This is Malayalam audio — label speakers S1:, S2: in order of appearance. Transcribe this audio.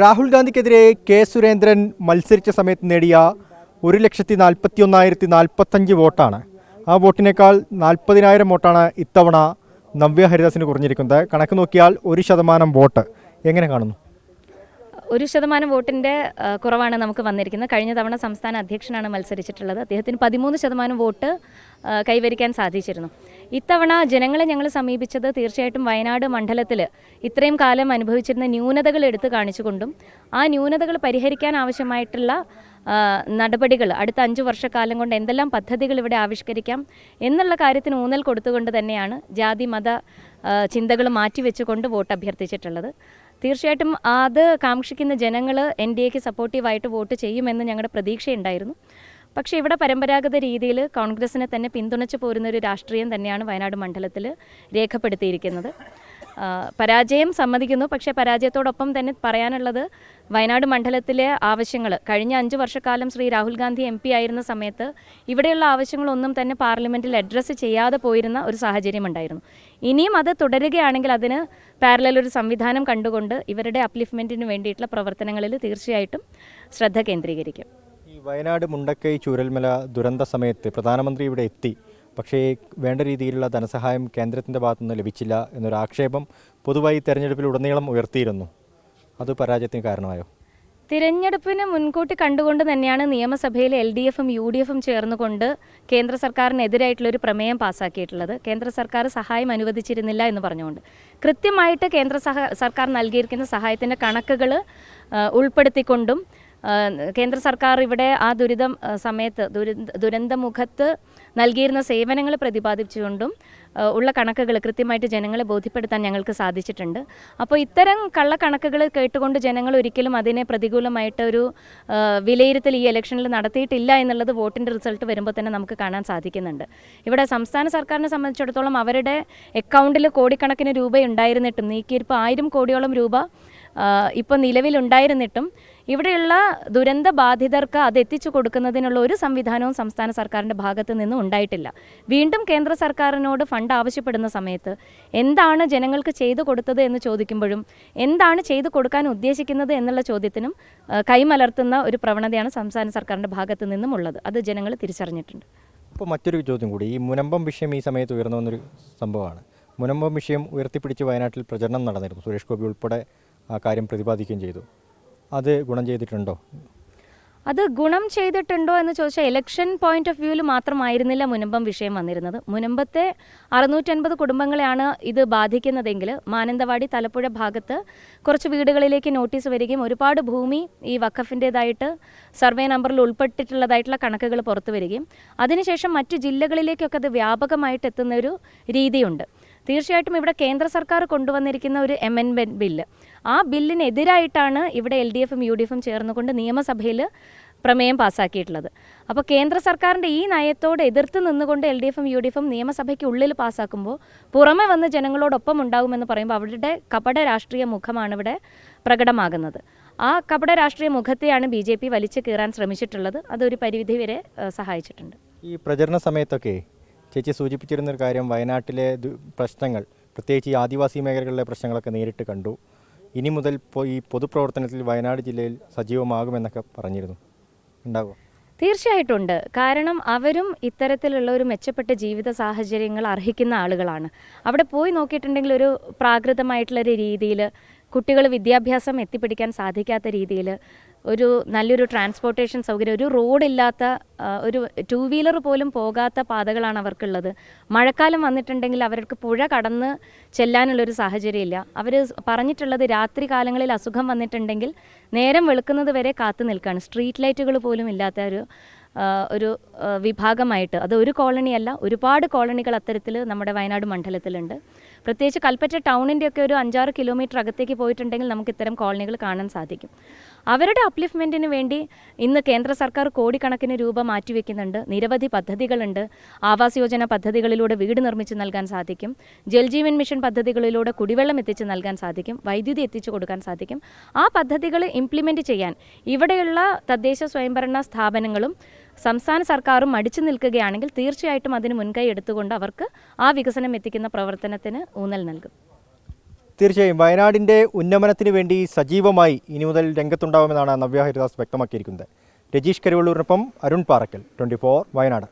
S1: രാഹുൽ ഗാന്ധിക്കെതിരെ കെ സുരേന്ദ്രൻ മത്സരിച്ച സമയത്ത് നേടിയ ഒരു ലക്ഷത്തി നാൽപ്പത്തി ഒന്നായിരത്തി നാൽപ്പത്തഞ്ച് വോട്ടാണ്. ആ വോട്ടിനേക്കാൾ നാൽപ്പതിനായിരം വോട്ടാണ് ഇത്തവണ നവ്യ ഹരിദാസിന് കുറഞ്ഞിരിക്കുന്നത്. കണക്ക് നോക്കിയാൽ ഒരു ശതമാനം വോട്ട്. എങ്ങനെ കാണുന്നു?
S2: ഒരു ശതമാനം വോട്ടിന്റെ കുറവാണ് നമുക്ക് വന്നിരിക്കുന്നത്. കഴിഞ്ഞ തവണ സംസ്ഥാന അധ്യക്ഷനാണ് മത്സരിച്ചിട്ടുള്ളത്. അദ്ദേഹത്തിന് പതിമൂന്ന് ശതമാനം വോട്ട് കൈവരിക്കാൻ സാധിച്ചിരുന്നു. ഇത്തവണ ജനങ്ങളെ ഞങ്ങൾ സമീപിച്ചത് തീർച്ചയായിട്ടും വയനാട് മണ്ഡലത്തിൽ ഇത്രയും കാലം അനുഭവിച്ചിരുന്ന ന്യൂനതകൾ എടുത്തു കാണിച്ചുകൊണ്ടും ആ ന്യൂനതകൾ പരിഹരിക്കാൻ ആവശ്യമായിട്ടുള്ള നടപടികൾ അടുത്ത അഞ്ച് വർഷക്കാലം കൊണ്ട് എന്തെല്ലാം പദ്ധതികൾ ഇവിടെ ആവിഷ്കരിക്കാം എന്നുള്ള കാര്യത്തിന് ഊന്നൽ കൊടുത്തുകൊണ്ട് തന്നെയാണ് ജാതി മത ചിന്തകൾ മാറ്റിവെച്ചുകൊണ്ട് വോട്ട് അഭ്യർത്ഥിച്ചിട്ടുള്ളത് തീർച്ചയായിട്ടും അത് കാക്ഷിക്കുന്ന ജനങ്ങൾ എൻ ഡി എക്ക് സപ്പോർട്ടീവായിട്ട് വോട്ട് ചെയ്യുമെന്ന് ഞങ്ങളുടെ പ്രതീക്ഷയുണ്ടായിരുന്നു. പക്ഷേ ഇവിടെ പരമ്പരാഗത രീതിയിൽ കോൺഗ്രസിനെ തന്നെ പിന്തുണച്ചു പോരുന്ന ഒരു രാഷ്ട്രീയം തന്നെയാണ് വയനാട് മണ്ഡലത്തിൽ രേഖപ്പെടുത്തിയിരിക്കുന്നത്. പരാജയം സമ്മതിക്കുന്നു. പക്ഷേ പരാജയത്തോടൊപ്പം തന്നെ പറയാനുള്ളത് വയനാട് മണ്ഡലത്തിലെ ആവശ്യങ്ങൾ കഴിഞ്ഞ അഞ്ച് വർഷക്കാലം ശ്രീ രാഹുൽ ഗാന്ധി എം പി ആയിരുന്ന സമയത്ത് ഇവിടെയുള്ള ആവശ്യങ്ങളൊന്നും തന്നെ പാർലമെന്റിൽ അഡ്രസ്സ് ചെയ്യാതെ പോയിരുന്ന ഒരു സാഹചര്യം ഉണ്ടായിരുന്നു. ഇനിയും അത് തുടരുകയാണെങ്കിൽ അതിന് പാരലൽ ഒരു സംവിധാനം കണ്ടുകൊണ്ട് ഇവരുടെ അപ്ലിഫ്മെന്റിന് വേണ്ടിയിട്ടുള്ള പ്രവർത്തനങ്ങളിൽ തീർച്ചയായിട്ടും ശ്രദ്ധ കേന്ദ്രീകരിക്കും.
S1: ഈ വയനാട് മുണ്ടക്കൈ ചൂരൽമല ദുരന്ത സമയത്ത് പ്രധാനമന്ത്രി ഇവിടെ എത്തി. പക്ഷേ വേണ്ട രീതിയിലുള്ള ധനസഹായം കേന്ദ്രത്തിന്റെ ഭാഗത്തുനിന്ന് ലഭിച്ചില്ല എന്നൊരു ആക്ഷേപം പൊതുവായി തെരഞ്ഞെടുപ്പിൽ ഉടനീളം ഉയർത്തിയിരുന്നു. അത് പരാജയത്തിന് കാരണമായോ?
S2: തിരഞ്ഞെടുപ്പിന് മുൻകൂട്ടി കണ്ടുകൊണ്ട് തന്നെയാണ് നിയമസഭയിൽ എൽ ഡി എഫും യു ഡി എഫും ചേർന്നുകൊണ്ട് കേന്ദ്ര സർക്കാരിനെതിരായിട്ടുള്ളൊരു പ്രമേയം പാസ്സാക്കിയിട്ടുള്ളത് കേന്ദ്ര സർക്കാർ സഹായം അനുവദിച്ചിരുന്നില്ല എന്ന് പറഞ്ഞുകൊണ്ട്. കൃത്യമായിട്ട് കേന്ദ്ര സർക്കാർ നൽകിയിരിക്കുന്ന സഹായത്തിന്റെ കണക്കുകൾ ഉൾപ്പെടുത്തിക്കൊണ്ടും കേന്ദ്ര സർക്കാർ ഇവിടെ ആ ദുരിതം സമയത്ത് ദുരന്ത ദുരന്തമുഖത്ത് നൽകിയിരുന്ന സേവനങ്ങൾ പ്രതിപാദിച്ചുകൊണ്ടും ഉള്ള കണക്കുകൾ കൃത്യമായിട്ട് ജനങ്ങളെ ബോധ്യപ്പെടുത്താൻ ഞങ്ങൾക്ക് സാധിച്ചിട്ടുണ്ട്. അപ്പോൾ ഇത്തരം കള്ളക്കണക്കുകൾ കേട്ടുകൊണ്ട് ജനങ്ങൾ ഒരിക്കലും അതിനെ പ്രതികൂലമായിട്ട് ഒരു വിലയിരുത്തൽ ഈ ഇലക്ഷനിൽ നടത്തിയിട്ടില്ല എന്നുള്ളത് വോട്ടിന്റെ റിസൾട്ട് വരുമ്പോൾ തന്നെ നമുക്ക് കാണാൻ സാധിക്കുന്നുണ്ട്. ഇവിടെ സംസ്ഥാന സർക്കാരിനെ സംബന്ധിച്ചിടത്തോളം അവരുടെ അക്കൗണ്ടിൽ കോടിക്കണക്കിന് രൂപ ഉണ്ടായിരുന്നിട്ടും നീക്കിയിരിപ്പോൾ ആയിരം കോടിയോളം രൂപ ഇപ്പോൾ നിലവിലുണ്ടായിരുന്നിട്ടും ഇവിടെയുള്ള ദുരന്ത ബാധിതർക്ക് അത് എത്തിച്ചു കൊടുക്കുന്നതിനുള്ള ഒരു സംവിധാനവും സംസ്ഥാന സർക്കാരിന്റെ ഭാഗത്ത് നിന്നും ഉണ്ടായിട്ടില്ല. വീണ്ടും കേന്ദ്ര സർക്കാരിനോട് ഫണ്ട് ആവശ്യപ്പെടുന്ന സമയത്ത് എന്താണ് ജനങ്ങൾക്ക് ചെയ്തു കൊടുത്തത് എന്ന് ചോദിക്കുമ്പോഴും എന്താണ് ചെയ്തു കൊടുക്കാൻ ഉദ്ദേശിക്കുന്നത് എന്നുള്ള ചോദ്യത്തിനും കൈമലർത്തുന്ന ഒരു പ്രവണതയാണ് സംസ്ഥാന സർക്കാരിന്റെ ഭാഗത്ത് നിന്നും ഉള്ളത്. അത് ജനങ്ങൾ തിരിച്ചറിഞ്ഞിട്ടുണ്ട്.
S1: ഇപ്പോൾ മറ്റൊരു ചോദ്യം കൂടി. ഈ മുനമ്പം വിഷയം ഈ സമയത്ത് ഉയർന്നു വന്നൊരു സംഭവമാണ്. മുനമ്പം വിഷയം ഉയർത്തിപ്പിടിച്ച് വയനാട്ടിൽ പ്രചരണം നടന്നിരുന്നു. സുരേഷ് ഗോപി ഉൾപ്പെടെ ആ കാര്യം പ്രതിപാദിക്കുകയും ചെയ്തു. അത് ഗുണം ചെയ്തിട്ടുണ്ടോ?
S2: അത് ഗുണം ചെയ്തിട്ടുണ്ടോ എന്ന് ചോദിച്ചാൽ ഇലക്ഷൻ പോയിന്റ് ഓഫ് വ്യൂവിൽ മാത്രമായിരുന്നില്ല മുനമ്പം വിഷയം വന്നിരുന്നത്. മുനമ്പത്തെ അറുന്നൂറ്റൻപത് കുടുംബങ്ങളെയാണ് ഇത് ബാധിക്കുന്നതെങ്കിൽ മാനന്തവാടി തലപ്പുഴ ഭാഗത്ത് കുറച്ച് വീടുകളിലേക്ക് നോട്ടീസ് വരികയും ഒരുപാട് ഭൂമി ഈ വഖഫിന്റേതായിട്ട് സർവേ നമ്പറിൽ ഉൾപ്പെട്ടിട്ടുള്ളതായിട്ടുള്ള കണക്കുകൾ പുറത്തു വരികയും അതിനുശേഷം മറ്റു ജില്ലകളിലേക്കൊക്കെ അത് വ്യാപകമായിട്ട് എത്തുന്ന ഒരു രീതിയുണ്ട്. തീർച്ചയായിട്ടും ഇവിടെ കേന്ദ്ര സർക്കാർ കൊണ്ടുവന്നിരിക്കുന്ന ഒരു എമെൻമെന്റ് ബില്ല് ആ ബില്ലിനെതിരായിട്ടാണ് ഇവിടെ എൽ ഡി എഫും യു ഡി എഫും ചേർന്നുകൊണ്ട് നിയമസഭയിൽ പ്രമേയം പാസ്സാക്കിയിട്ടുള്ളത് അപ്പോൾ കേന്ദ്ര സർക്കാരിന്റെ ഈ നയത്തോട് എതിർത്ത് നിന്നുകൊണ്ട് എൽ ഡി എഫും യു ഡി എഫും നിയമസഭയ്ക്ക് ഉള്ളിൽ പാസ്സാക്കുമ്പോൾ പുറമെ വന്ന് ജനങ്ങളോടൊപ്പം ഉണ്ടാകുമെന്ന് പറയുമ്പോൾ അവരുടെ കപട രാഷ്ട്രീയ മുഖമാണ് ഇവിടെ പ്രകടമാകുന്നത്. ആ കപട രാഷ്ട്രീയ മുഖത്തെയാണ് ബി ജെ പി വലിച്ചു കീറാൻ ശ്രമിച്ചിട്ടുള്ളത്. അതൊരു പരിധി വരെ സഹായിച്ചിട്ടുണ്ട്.
S1: ഈ പ്രചരണ സമയത്തൊക്കെ ചേച്ചി സൂചിപ്പിച്ചിരുന്നൊരു കാര്യം വയനാട്ടിലെ പ്രശ്നങ്ങൾ പ്രത്യേകിച്ച് ഈ ആദിവാസി മേഖലകളിലെ പ്രശ്നങ്ങളൊക്കെ നേരിട്ട് കണ്ടു. ഇനി മുതൽ ഈ പൊതുപ്രവർത്തനത്തിൽ വയനാട് ജില്ലയിൽ സജീവമാകുമെന്നൊക്കെ പറഞ്ഞിരുന്നു. ഉണ്ടാകുമോ
S2: തീർച്ചയായിട്ടും ഉണ്ട് കാരണം അവരും ഇത്തരത്തിലുള്ള ഒരു മെച്ചപ്പെട്ട ജീവിത സാഹചര്യങ്ങൾ അർഹിക്കുന്ന ആളുകളാണ്. അവിടെ പോയി നോക്കിയിട്ടുണ്ടെങ്കിൽ ഒരു പ്രാകൃതമായിട്ടുള്ളൊരു രീതിയിൽ കുട്ടികൾ വിദ്യാഭ്യാസം എത്തിപ്പിടിക്കാൻ സാധിക്കാത്ത രീതിയിൽ ഒരു നല്ലൊരു ട്രാൻസ്പോർട്ടേഷൻ സൗകര്യം ഒരു റോഡില്ലാത്ത ഒരു ടു വീലർ പോലും പോകാത്ത പാതകളാണ് അവർക്കുള്ളത്. മഴക്കാലം വന്നിട്ടുണ്ടെങ്കിൽ അവർക്ക് പുഴ കടന്ന് ചെല്ലാനുള്ളൊരു സാഹചര്യമില്ല. അവർ പറഞ്ഞിട്ടുള്ളത് രാത്രി കാലങ്ങളിൽ അസുഖം വന്നിട്ടുണ്ടെങ്കിൽ നേരം വെളുക്കുന്നത് വരെ കാത്തു നിൽക്കുകയാണ് സ്ട്രീറ്റ് ലൈറ്റുകൾ പോലും ഇല്ലാത്ത ഒരു ഒരു വിഭാഗമായിട്ട്. അത് ഒരു കോളനിയല്ല ഒരുപാട് കോളനികൾ അത്തരത്തിൽ നമ്മുടെ വയനാട് മണ്ഡലത്തിലുണ്ട്. പ്രത്യേകിച്ച് കൽപ്പറ്റ ടൗണിന്റെയൊക്കെ ഒരു അഞ്ചാറ് കിലോമീറ്റർ അകത്തേക്ക് പോയിട്ടുണ്ടെങ്കിൽ നമുക്ക് ഇത്തരം കോളനികൾ കാണാൻ സാധിക്കും. അവരുടെ അപ്ലിഫ്മെന്റിന് വേണ്ടി ഇന്ന് കേന്ദ്ര സർക്കാർ കോടിക്കണക്കിന് രൂപ മാറ്റിവെക്കുന്നുണ്ട്. നിരവധി പദ്ധതികളുണ്ട്. ആവാസ് യോജന പദ്ധതികളിലൂടെ വീട് നിർമ്മിച്ച് നൽകാൻ സാധിക്കും. ജൽജീവൻ മിഷൻ പദ്ധതികളിലൂടെ കുടിവെള്ളം എത്തിച്ച് നൽകാൻ സാധിക്കും. വൈദ്യുതി എത്തിച്ചു കൊടുക്കാൻ സാധിക്കും. ആ പദ്ധതികൾ ഇംപ്ലിമെന്റ് ചെയ്യാൻ ഇവിടെയുള്ള തദ്ദേശ സ്വയംഭരണ സ്ഥാപനങ്ങളും സംസ്ഥാന സർക്കാരും മടിച്ചു നിൽക്കുകയാണെങ്കിൽ തീർച്ചയായിട്ടും അതിന് മുൻകൈ എടുത്തുകൊണ്ട് അവർക്ക് ആ വികസനം എത്തിക്കുന്ന പ്രവർത്തനത്തിന് ഊന്നൽ നൽകും.
S1: തീർച്ചയായും വയനാടിന്റെ ഉന്നമനത്തിന് വേണ്ടി സജീവമായി ഇനി മുതൽ രംഗത്തുണ്ടാവുമെന്നാണ് നവ്യ ഹരിദാസ് വ്യക്തമാക്കിയിരിക്കുന്നത്. രജീഷ് കരുവള്ളൂരിനൊപ്പം അരുൺ പാറക്കൽ ട്വന്റി വയനാട്.